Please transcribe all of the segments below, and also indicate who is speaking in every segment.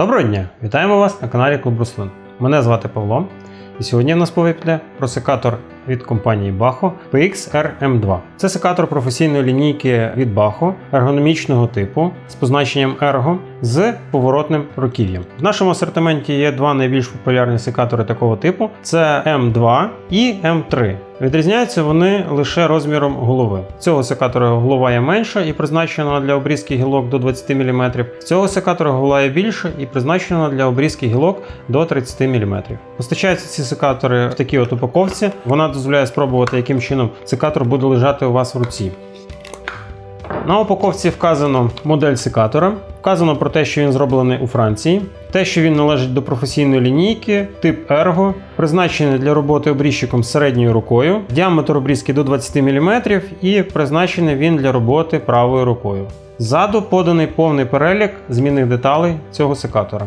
Speaker 1: Доброго дня! Вітаємо вас на каналі Клуб Руслин. Мене звати Павло, і сьогодні в нас повітря про секатор від компанії Baho PX-RM2. Це секатор професійної лінійки від Baho ергономічного типу з позначенням Ergo з поворотним руків'ям. В нашому асортименті є два найбільш популярні секатори такого типу: це M2 і M3. Відрізняються вони лише розміром голови. Цього секатора голова є менша і призначена для обрізки гілок до 20 мм. Цього секатора голова є більша і призначена для обрізки гілок до 30 мм. Постачаються ці секатори в такій от упаковці. Вона дозволяє спробувати, яким чином секатор буде лежати у вас в руці. На упаковці вказано модель секатора, вказано про те, що він зроблений у Франції, те, що він належить до професійної лінійки, тип Ergo, призначений для роботи обрізчиком середньою рукою, діаметр обрізки до 20 мм і призначений він для роботи правою рукою. Ззаду поданий повний перелік змінних деталей цього секатора.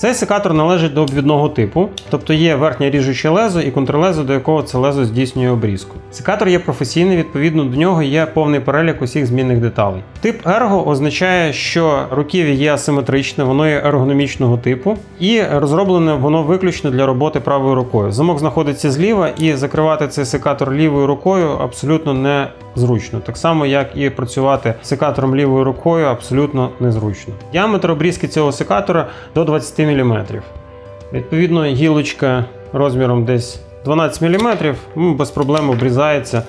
Speaker 1: Цей секатор належить до обвідного типу, тобто є верхнє ріжуче лезо і контрлезо, до якого це лезо здійснює обрізку. Секатор є професійний, відповідно до нього є повний перелік усіх змінних деталей. Тип ерго означає, що руків'я є асиметричне, воно є ергономічного типу, і розроблене воно виключно для роботи правою рукою. Замок знаходиться зліва, і закривати цей секатор лівою рукою абсолютно незручно. Так само, як і працювати секатором лівою рукою абсолютно незручно. Діаметр обрізки цього секатора до 20 мм. Відповідно, гілочка розміром десь 12 мм без проблем обрізається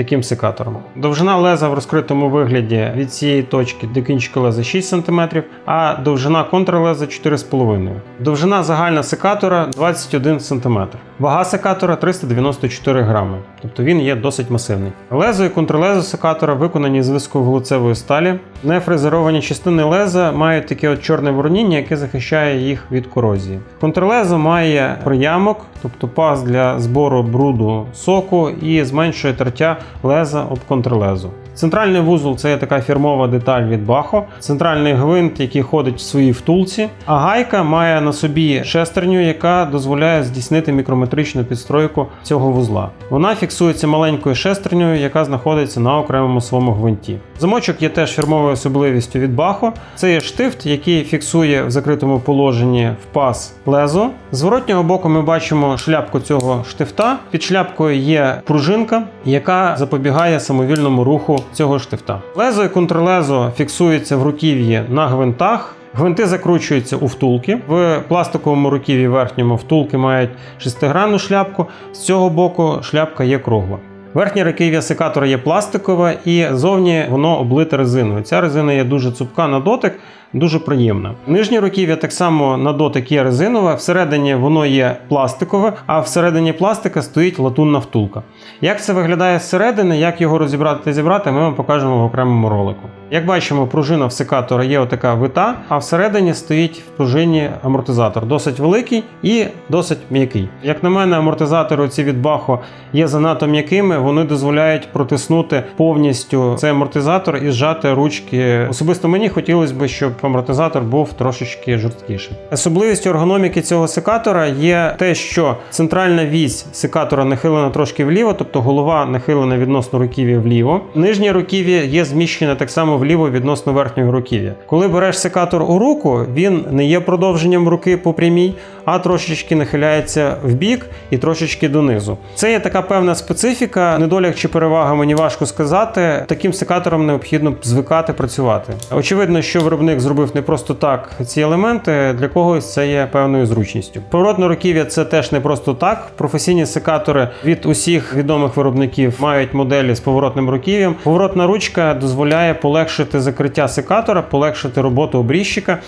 Speaker 1: таким секатором. Довжина леза в розкритому вигляді від цієї точки до кінчика леза 6 см, а довжина контрлеза 4,5 Довжина загальна секатора 21 см. Вага секатора 394 грами, тобто він є досить масивний. Лезо і контрлезо секатора виконані з високовуглецевої сталі. Нефрезеровані частини леза мають таке от чорне вороніння, яке захищає їх від корозії. Контрлезо має приямок, тобто паз для збору бруду соку і зменшує тертя леза об контрлезу. Центральний вузол це є така фірмова деталь від Baho, центральний гвинт, який ходить в своїй втулці, а гайка має на собі шестерню, яка дозволяє здійснити мікрометричну підстройку цього вузла. Вона фіксується маленькою шестернею, яка знаходиться на окремому своєму гвинті. Замочок є теж фірмовою особливістю від Baho. Це є штифт, який фіксує в закритому положенні в паз лезо. З зворотнього боку ми бачимо шляпку цього штифта. Під шляпкою є пружинка, яка запобігає самовільному руху цього штифта. Лезо і контрлезо фіксуються в руків'ї на гвинтах. Гвинти закручуються у втулки. В пластиковому руків'ї верхньому втулки мають шестигранну шляпку. З цього боку шляпка є кругла. Верхнє руків'я секатора є пластикове і зовні воно облите резиною. Ця резина є дуже цупка на дотик, дуже приємна. Нижнє руків'я так само на дотик є резинове, всередині воно є пластикове, а всередині пластика стоїть латунна втулка. Як це виглядає зсередини, як його розібрати та зібрати, ми вам покажемо в окремому ролику. Як бачимо, пружина в секатора є отака вита, а всередині стоїть в пружині амортизатор. Досить великий і досить м'який. Як на мене, амортизатори ці від Baho є занадто м'якими, вони дозволяють протиснути повністю цей амортизатор і зжати ручки. Особисто мені хотілося б, щоб амортизатор був трошечки жорсткіший. Особливістю ергономіки цього секатора є те, що центральна вісь секатора нахилена трошки вліво, тобто голова нахилена відносно руків'я вліво. Нижнє руків'я є зміщене так само вліво відносно верхнього руків'я. Коли береш секатор у руку, він не є продовженням руки по прямій, а трошечки нахиляється в бік і трошечки донизу. Це є така певна специфіка. Недолік чи перевага мені важко сказати. Таким секатором необхідно звикати працювати. Очевидно, що виробник зробив не просто так ці елементи, для когось це є певною зручністю. Поворотне руків'я це теж не просто так. Професійні секатори від усіх відомих виробників мають моделі з поворотним руків'ям. Поворотна ручка дозволяє полегшити закриття секатора, полегшити роботу обрізчика.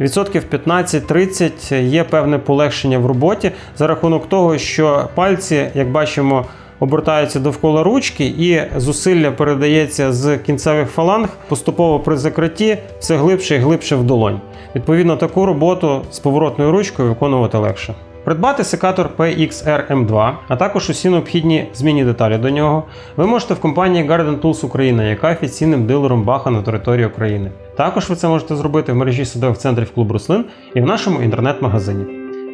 Speaker 1: Відсотків 15-30 є певне полегшення в роботі за рахунок того, що пальці, як бачимо, обертаються довкола ручки, і зусилля передається з кінцевих фаланг поступово при закритті все глибше і глибше в долонь. Відповідно, таку роботу з поворотною ручкою виконувати легше. Придбати секатор PXR-M2, а також усі необхідні змінні деталі до нього, ви можете в компанії Garden Tools Україна, яка офіційним дилером Баха на території України. Також ви це можете зробити в мережі садових центрів клуб рослин і в нашому інтернет-магазині.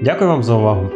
Speaker 1: Дякую вам за увагу!